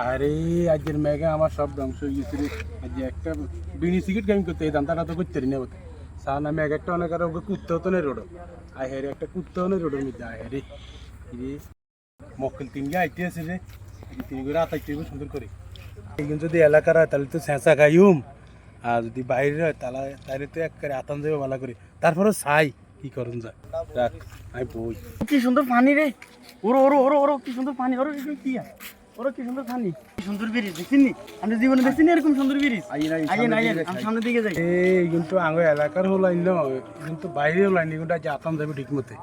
আরে, আজকের মেঘে আমার সব ধ্বংস হয়ে গেছে রে আজ একটা বিনি সিগারেট গেম করতে এই দান্তাটা তো করতে না হতে সার না মেঘ একটা অনেক আর ওকে কুত্তে হতো না রোড আই হেরে একটা কুত্তে হতো না রোডের মধ্যে আই হেরে রে। মক্কেল তিন গে আইতে আছে রে। তিন করে আতাইতে হবে সুন্দর করে। এইগুলো যদি এলাকার হয়, তাহলে তো স্যাঁচা খাইম আর যদি বাইরে হয়, তাহলে তাহলে তো এক করে আতান যাবে ভালো করে। তারপরে চাই, কি করুন যায়। রাখ আমি বই। কি সুন্দর পানি রে। ওরো ওরো ওরো ওরো, কি সুন্দর পানি। ওরো কি আর? ওরো কি সুন্দর কি সুন্দর ব্রিজ জীবনে এরকম সুন্দর ব্রিজ। আমি সামনের দিকে যাই। এই কিন্তু আঙ্গ এলাকার হল আইন কিন্তু বাইরে হল আইন কিন্তু আজ আতাম যাবে ঠিক মতে।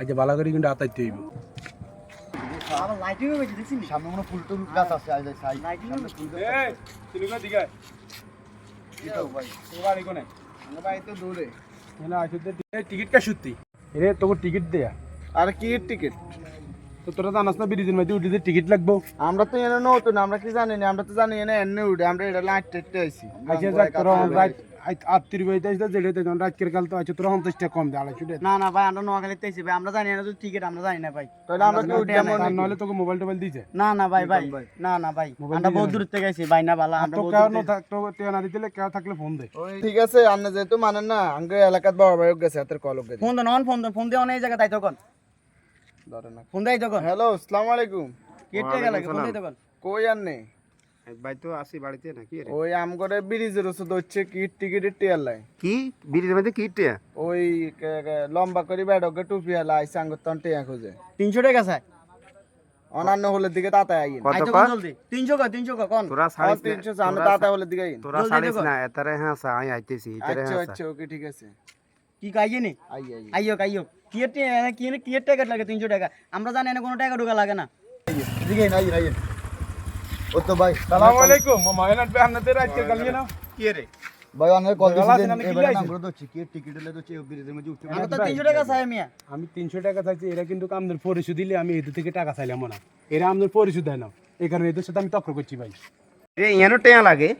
আজ বালা করে কিন্তু আতাইতে হইব। আবার লাইটিং গেছে সামনে কোনো ফুল টুল গাছ আছে আই সাই লাইটিং এই তিনুকা দিকে? ভাই। তোর বাড়ি কোনে? আমার ভাই তো দূরে। না আসতে টিকিট কা সত্যি। রে তোকে টিকিট দেয়া। আর কি টিকিট। তো তোরা জানাস না ব্রিজের মধ্যে উঠে টিকিট লাগবো? আমরা তো এনে নতুন আমরা কি জানি না আমরা তো জানি এনে এনে উঠে আমরা এটা লাইট টেটে আইছি। আচ্ছা যাক তোরা রাত আত্মীয় বাড়িতে আসতে যেটা দেখুন কাল তো আছে তোরা পঞ্চাশ টাকা কম দে আড়াইশো টাকা না না ভাই আমরা নোয়াখালীতে আইছি ভাই আমরা জানি না তো টিকিট আমরা জানি না ভাই। তাহলে আমরা নাহলে তোকে মোবাইল টোবাইল দিছে? না না ভাই ভাই না না ভাই আমরা বহুত দূর থেকে আইছি ভাই না বালা আমরা তো কেউ না থাকতো তেও না দিতে কেউ থাকলে ফোন দে। ঠিক আছে আপনি যেহেতু মানেন না আঙ্গে এলাকাত বড় ভাই গেছে হাতের কল গেছে। ফোন দেন অন ফোন দেন ফোন দিয়ে অনেক জায়গা তাই তখন ধরে না। হ্যালো আসসালামু আলাইকুম। কেটে গেল কই আর নেই? ভাই তো আসি বাড়িতে নাকি ওই আমগরে ব্রিজের ওষুধ হচ্ছে কি টিকিটের টিয়ার লাই। কি? ব্রিজের মধ্যে কি টিয়া? ওই কে- কে- লম্বা করে টুপি টিয়া খুঁজে। তিনশো টাকা অনান্য হলের দিকে তাতায় আইন। আই তখন জলদি? তিনশো কর তিনশো কর কোন? তোরা আর তিনশো আমি তাতায় হলের দিকে আইন। তোরা জলদি ছাড়িস দেখো। না এতারে হ্যাঁ আইতেছি এতারে আচ্ছা হ্যাঁ আচ্ছা ওকে ঠিক আছে। কি নি? আইয়ো কিয়ের কিয়ের টাকা লাগে তিনশো টাকা? আমরা জানি না কোনো টাকা ঢোকা লাগে না। দিকে আই আই ও তো ভাই সালাম আলাইকুম। মাইনাট বে আপনাদের আজকে গালিয়ে না কি রে ভাই অনেক কল দিছেন আমি এবারে কিলাই নাম্বার দচ্ছি কি টিকিট হলে দচ্ছি ব্রিজের মধ্যে উঠতে আমরা তো তিনশো টাকা চাই মিয়া। আমি তিনশো টাকা চাইছি এরা কিন্তু পরিশোধ দিলে আমি এদের থেকে টাকা চাইলাম না। এরা আমাদের পরিশোধ দেয় না। এই কারণে এদের সাথে আমি তক্র করছি ভাই। রে ইয়ানো টেয়া লাগে।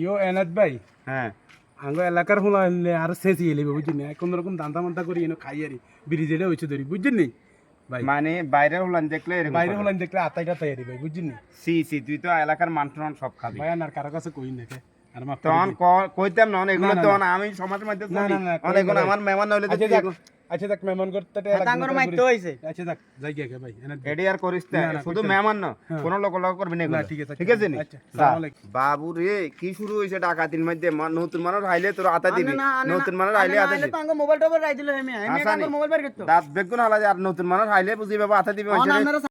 ইয়ো এনাদ ভাই। হ্যাঁ। আঙ্গ এলাকার হলো আর শেষ ইয়ে লেবে বুঝলি না? কোন রকম দান্দা মান্তা করি এনে খাই আরি ব্রিজেটা হয়েছে ধরি বুঝলি নি? ভাই। মানে বাইরে হলান দেখলে বাইরে হলান দেখলে আতাইটা তৈরি ভাই বুঝলি নি? সি সি তুই তো এলাকার মানুষ সব খাবি। ভাই আর কারও কাছে কই করে তখন কইতাম না এগুলো তখন তো আমি সমাজ মাধ্যমে না। না, না, অনেক আমার মেহমান হইলে আচ্ছা দেখ মেহমান করতে তাঙ্গর মাইতে হইছে। আচ্ছা দেখ যাই গে ভাই এডি আর করিস না না, না, শুধু মেহমান না হ্যাঁ। কোন লোক লোক করবি না না ঠিক আছে ঠিক আছে নি? আচ্ছা বাবু রে কি শুরু হয়েছে ডাকাতির মধ্যে? নতুন মানুষ আইলে তোর আতা দিবি। নতুন মানুষ আইলে আতা দিবি। তাঙ্গ মোবাইল টোবাইল রাই দিল তাঙ্গ মোবাইল বের করতে। দাঁত বেগুন হালা আর নতুন মানুষ আইলে বুঝি বাবা আতা দিবি।